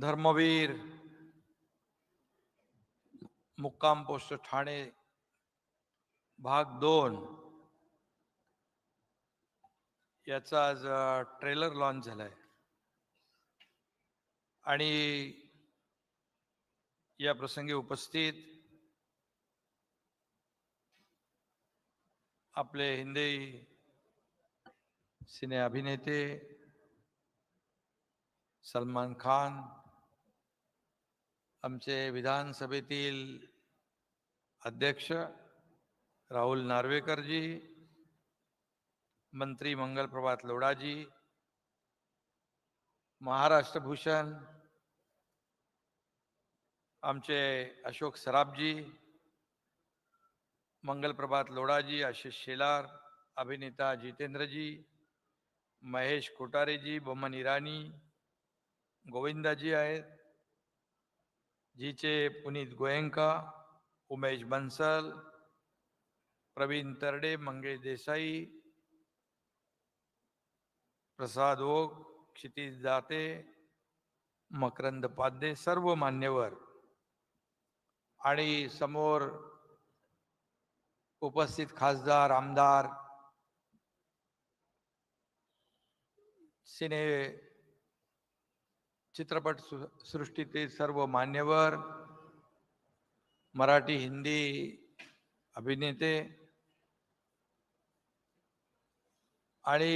धर्मवीर मुक्काम पोस्ट ठाणे भाग दोन. याचा आज ट्रेलर लॉन्च झालाय. आणि या प्रसंगी उपस्थित आपले हिंदी सिने अभिनेते सलमान खान आमचे विधानसभेतील अध्यक्ष राहुल नार्वेकरजी मंत्री मंगलप्रभात लोडाजी महाराष्ट्र भूषण आमचे अशोक सराबजी मंगलप्रभात लोडाजी आशिष शेलार अभिनेता जितेंद्रजी महेश कोटारेजी बोमन इराणी गोविंदाजी आहेत. जीचे पुनीत गोयंका उमेश बन्सल प्रवीण तरडे मंगेश देसाई प्रसाद ओक क्षितिज दाते मकरंद पाध्ये सर्व मान्यवर आणि समोर उपस्थित खासदार आमदार सिने चित्रपट सृष्टीतील सर्व मान्यवर मराठी हिंदी अभिनेते आणि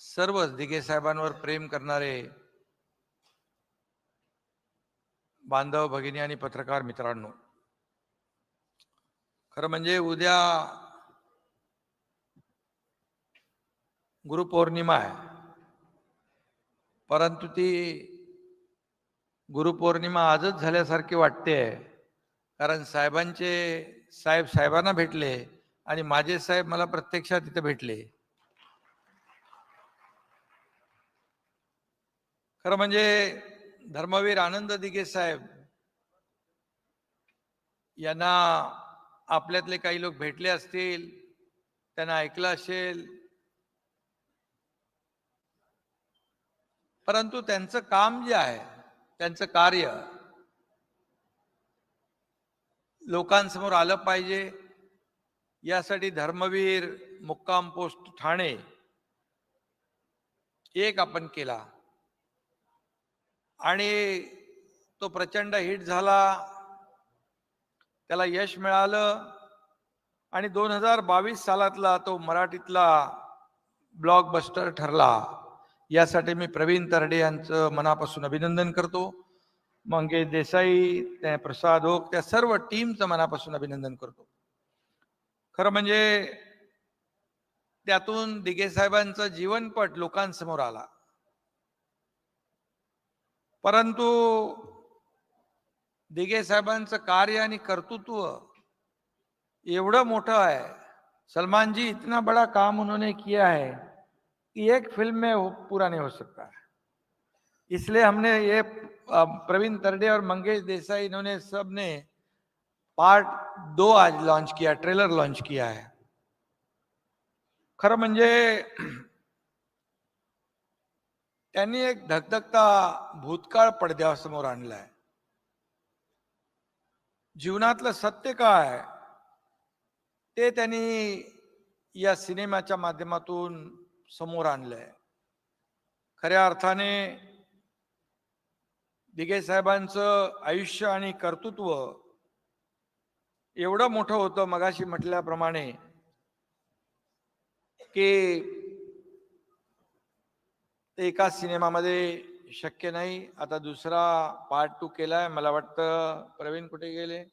सर्वच दिघे साहेबांवर प्रेम करणारे बांधव भगिनी आणि पत्रकार मित्रांनो खरं म्हणजे उद्या गुरुपौर्णिमा आहे. परंतु ती गुरुपौर्णिमा आजच झाल्यासारखी वाटते कारण साहेबांचे साहेब साहेबांना भेटले आणि माझे साहेब मला प्रत्यक्षात तिथे भेटले. खरं म्हणजे धर्मवीर आनंद दिघे साहेब यांना आपल्यातले काही लोक भेटले असतील त्यांना ऐकलं असेल परंतु त्यांचं काम जे आहे त्यांचं कार्य लोकांसमोर आलं पाहिजे. यासाठी धर्मवीर मुक्काम पोस्ट ठाणे एक आपण केला. आणि तो प्रचंड हिट झाला. त्याला यश मिळालं. आणि दोन हजार बावीस सालातला तो मराठीतला ब्लॉकबस्टर ठरला. यासाठी मी प्रवीण तरडे यांचं मनापासून अभिनंदन करतो. मंगेश देसाई त्या प्रसाद ओक त्या सर्व टीमचं मनापासून अभिनंदन करतो. खरं म्हणजे त्यातून दिघे साहेबांचा जीवनपट लोकांसमोर आला. परंतु दिघे साहेबांचं कार्य आणि कर्तृत्व एवढं मोठं आहे. सलमान जी इतना बड़ा काम उन्होंने किया है. एक फ़िल्म में पूरा नहीं हो सकता इसलिए हमने ये प्रवीण तरडे और मंगेश देसाई, इन्होंने सबने पार्ट दो आज लॉन्च किया, ट्रेलर लॉन्च किया है। खरं म्हणजे, त्यांनी एक धगधगता भूतकाळ पडद्यासमोर आणलाय। जीवनातलं सत्य काय ते या सिनेमाच्या माध्यमातून समोर आणलंय. खऱ्या अर्थाने दिघे साहेबांचं आयुष्य आणि कर्तृत्व एवढं मोठं होतं मगाशी म्हटल्याप्रमाणे की ते एका सिनेमामध्ये शक्य नाही. आता दुसरा पार्ट टू केलाय. मला वाटतं प्रवीण कुठे गेले?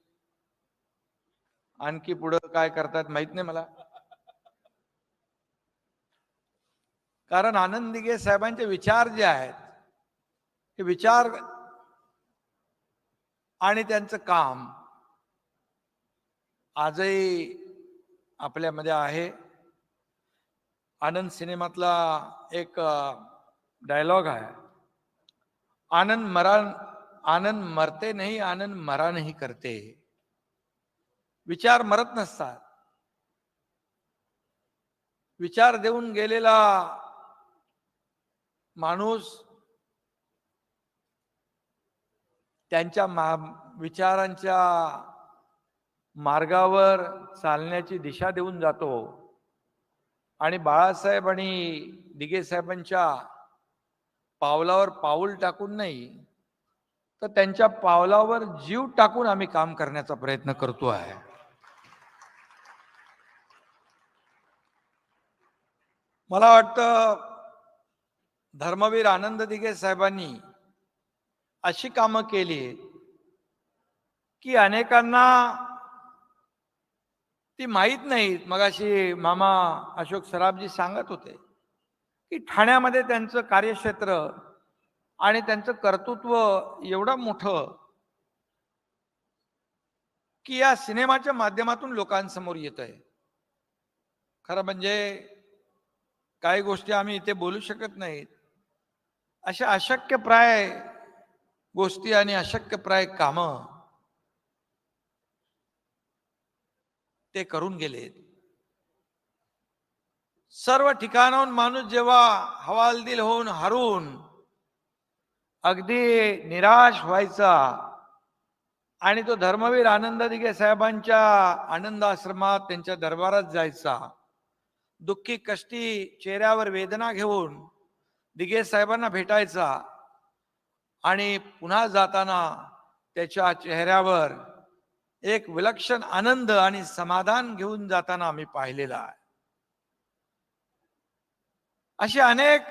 आणखी पुढं काय करतात माहीत नाही मला. कारण आनंद दिघे साहेबांचे विचार जे आहेत हे विचार आणि त्यांचं काम आजही आपल्यामध्ये आहे. आनंद सिनेमातला एक डायलॉग आहे. आनंद मरा आनंद मरते नाही आनंद मरा नाही करते. विचार मरत नसतात. विचार देऊन गेलेला माणूस त्यांच्या मा विचारांच्या मार्गावर चालण्याची दिशा देऊन जातो. आणि बाळासाहेब आणि दिगे साहेबांच्या पावलावर पाऊल टाकून नाही तर त्यांच्या पावलावर जीव टाकून आम्ही काम करण्याचा प्रयत्न करतो आहे. मला वाटतं धर्मवीर आनंद दिघे साहेबांनी अशी कामं केली की अनेकांना ती माहीत नाहीत मगाशी मामा अशोक सराबजी सांगत होते की ठाण्यामध्ये त्यांचं कार्यक्षेत्र आणि त्यांचं कर्तृत्व एवढं मोठं की या सिनेमाच्या माध्यमातून लोकांसमोर येत आहे. खरं म्हणजे काही गोष्टी आम्ही इथे बोलू शकत नाहीत. अशा अशक्यप्राय गोष्टी आणि अशक्यप्राय काम ते करून गेलेत. सर्व ठिकाणाहून माणूस जेव्हा हवालदिल होऊन हरून अगदी निराश व्हायचा आणि तो धर्मवीर आनंद दिगे साहेबांच्या आनंद आश्रमात त्यांच्या दरबारात जायचा दुःखी कष्टी चेहऱ्यावर वेदना घेऊन दिगे साहेबांना भेटायचा आणि पुन्हा जाताना त्याच्या चेहऱ्यावर एक विलक्षण आनंद आणि समाधान घेऊन जाताना आम्ही पाहिलेला आहे. अशी अनेक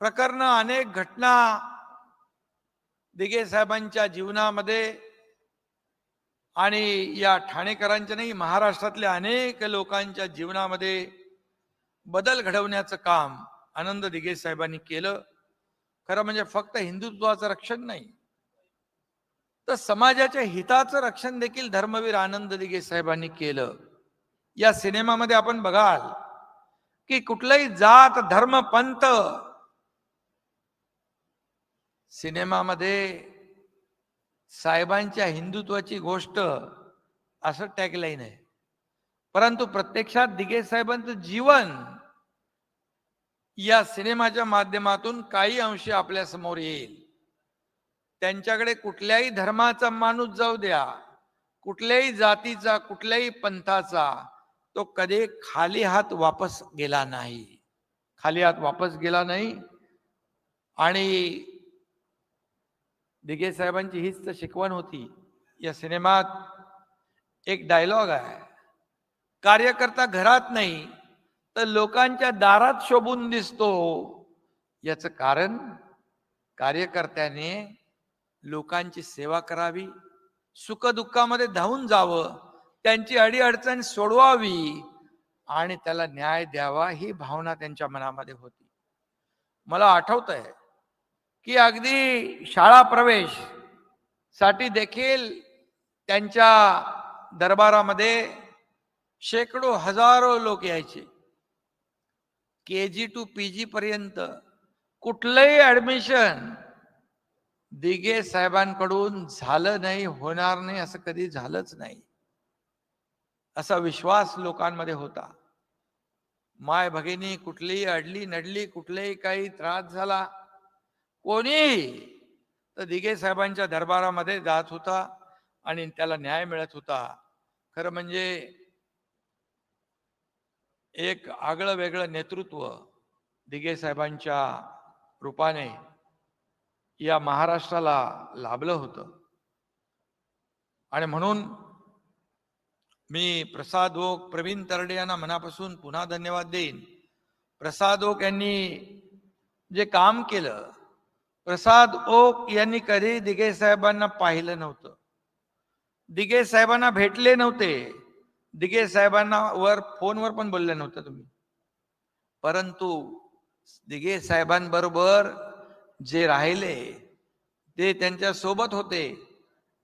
प्रकरण अनेक घटना दिगे साहेबांच्या जीवनामध्ये आणि या ठाणेकरांच्या नाही महाराष्ट्रातल्या अनेक लोकांच्या जीवनामध्ये बदल घडवण्याचं काम आनंद दिघे साहेबांनी केलं. खरं म्हणजे फक्त हिंदुत्वाचं रक्षण नाही. तर समाजाच्या हिताचं रक्षण देखील धर्मवीर आनंद दिघे साहेबांनी केलं. या सिनेमामध्ये आपण बघाल की कुठलाही जात धर्म पंत सिनेमामध्ये साहेबांच्या हिंदुत्वाची गोष्ट असं टॅगलाईन आहे. परंतु प्रत्यक्षात दिघे साहेबांचं जीवन या सिनेमाच्या माध्यमातून काही अंशी आपल्यासमोर येईल. त्यांच्याकडे कुठल्याही धर्माचा माणूस जाऊ द्या. कुठल्याही जातीचा कुठल्याही पंथाचा तो कधी खाली हात वापस गेला नाही. खाली हात वापस गेला नाही. आणि दिगे साहेबांची हीच तर शिकवण होती. या सिनेमात एक डायलॉग आहे. कार्यकर्ता घरात नाही तर लोकांच्या दारात शोभून दिसतो. याचं कारण कार्यकर्त्याने लोकांची सेवा करावी सुखदुःखामध्ये धावून जावं त्यांची अडीअडचण सोडवावी आणि त्याला न्याय द्यावा ही भावना त्यांच्या मनामध्ये होती. मला आठवत आहे की अगदी शाळा प्रवेशसाठी देखील त्यांच्या दरबारामध्ये शेकडो हजारो लोक यायचे. के जी टू पी जी पर्यंत कुठलंही ऍडमिशन दिगे साहेबांकडून झालं नाही होणार नाही असं कधी झालंच नाही. असा विश्वास लोकांमध्ये होता. माय भगिनी कुठलीही अडली नडली कुठलेही काही त्रास झाला. कोणी? तर दिगे साहेबांच्या दरबारामध्ये जात होता आणि त्याला न्याय मिळत होता. खरं म्हणजे एक आगळं वेगळं नेतृत्व दिगे साहेबांच्या रूपाने या महाराष्ट्राला लाभलं होतं. आणि म्हणून मी प्रसाद ओक प्रवीण तरडे यांना मनापासून पुन्हा धन्यवाद देईन. प्रसाद ओक यांनी जे काम केलं प्रसाद ओक यांनी कधी दिगे साहेबांना पाहिलं नव्हतं. दिगे साहेबांना भेटले नव्हते. दिगे साहेबांना वर फोनवर पण बोलले नव्हतं तुम्ही. परंतु दिगे साहेबांबरोबर जे राहिले ते त्यांच्यासोबत होते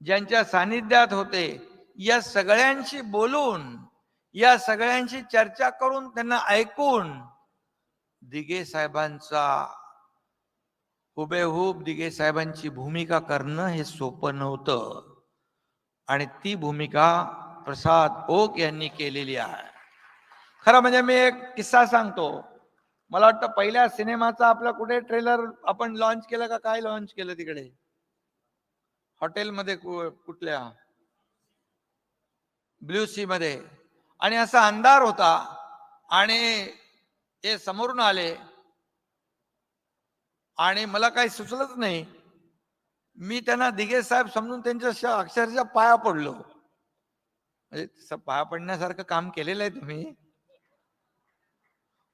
ज्यांच्या सानिध्यात होते या सगळ्यांशी बोलून या सगळ्यांशी चर्चा करून त्यांना ऐकून दिगे साहेबांचा हुबेहूब दिगे साहेबांची भूमिका करणं हे सोपं नव्हतं. आणि ती भूमिका प्रसाद ओक यांनी केलेली आहे. खरं म्हणजे मी एक किस्सा सांगतो. मला वाटतं पहिल्या सिनेमाचा आपला कुठे ट्रेलर आपण लॉन्च केलं का काय लॉन्च केलं तिकडे? हॉटेलमध्ये कु- कुठल्या? ब्ल्यू सी मध्ये आणि असा अंधार होता आणि ते समोरून आले. आणि मला काही सुचलंच नाही. मी त्यांना दिगे साहेब समजून त्यांच्या श- अक्षरशः पाया पडलो. म्हणजे पाया पडण्यासारखं काम केलेलं आहे तुम्ही.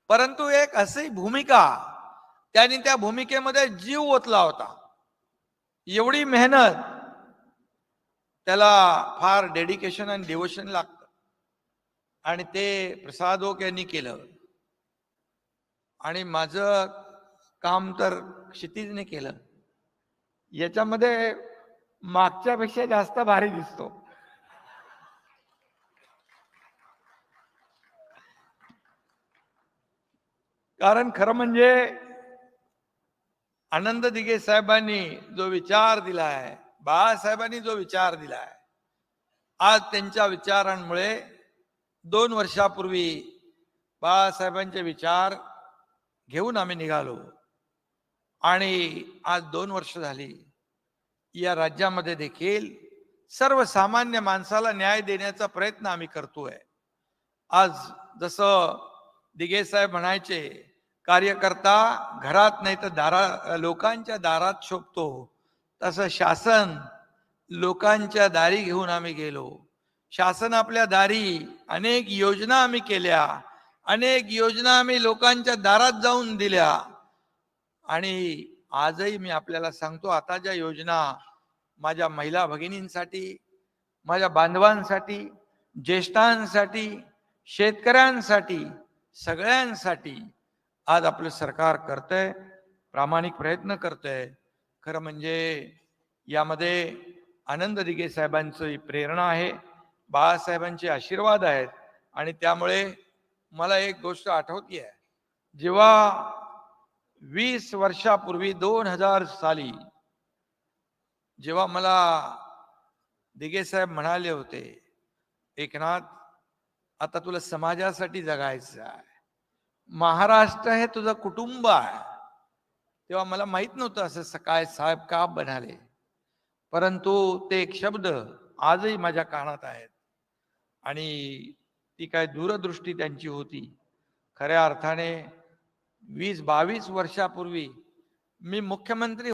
परंतु एक अशी भूमिका त्यांनी त्या भूमिकेमध्ये जीव ओतला होता. एवढी मेहनत त्याला फार डेडिकेशन आणि डिवोशन लागतं. आणि ते प्रसाद ओक यांनी केलं. आणि माझं काम तर क्षितिजने केलं. याच्यामध्ये मागच्यापेक्षा जास्त भारी दिसतो. कारण खरं म्हणजे आनंद दिगे साहेबांनी जो विचार दिला आहे बाळासाहेबांनी जो विचार दिला आहे आज त्यांच्या विचारांमुळे दोन वर्षापूर्वी बाळासाहेबांचे विचार घेऊन आम्ही निघालो. आणि आज दोन वर्ष झाली. या राज्यामध्ये देखील सर्वसामान्य माणसाला न्याय देण्याचा प्रयत्न आम्ही करतोय. आज जसं दिगे साहेब म्हणायचे कार्यकर्ता घरात नाही तर दारा लोकांच्या दारात शोभतो. तसं शासन लोकांच्या दारी घेऊन आम्ही गेलो. शासन आपल्या दारी अनेक योजना आम्ही केल्या. अनेक योजना आम्ही लोकांच्या दारात जाऊन दिल्या. आणि आजही मी आपल्याला सांगतो आता ज्या योजना माझ्या महिला भगिनींसाठी माझ्या बांधवांसाठी ज्येष्ठांसाठी शेतकऱ्यांसाठी सगळ्यांसाठी आज आपलं सरकार करतंय प्रामाणिक प्रयत्न करतंय. खरं म्हणजे यामध्ये आनंद दिगे साहेबांची प्रेरणा आहे बाळासाहेबांचे आशीर्वाद आहेत आणि त्यामुळे मला एक गोष्ट आठवती आहे जेव्हा वीस वर्षापूर्वी दोन हजार साली जेव्हा मला दिगे साहेब म्हणाले होते एकनाथ आता तुला समाजासाठी जगायचं आहे. महाराष्ट्र हे तुझं कुटुंब आहे. तेव्हा मला माहीत नव्हतं असं सकाळ साहेब का बनाले परंतु ते एक शब्द आजही माझ्या कानात आहेत. आणि ती काय दूरदृष्टी त्यांची होती. खऱ्या अर्थाने वीस बावीस वर्षापूर्वी मी मुख्यमंत्री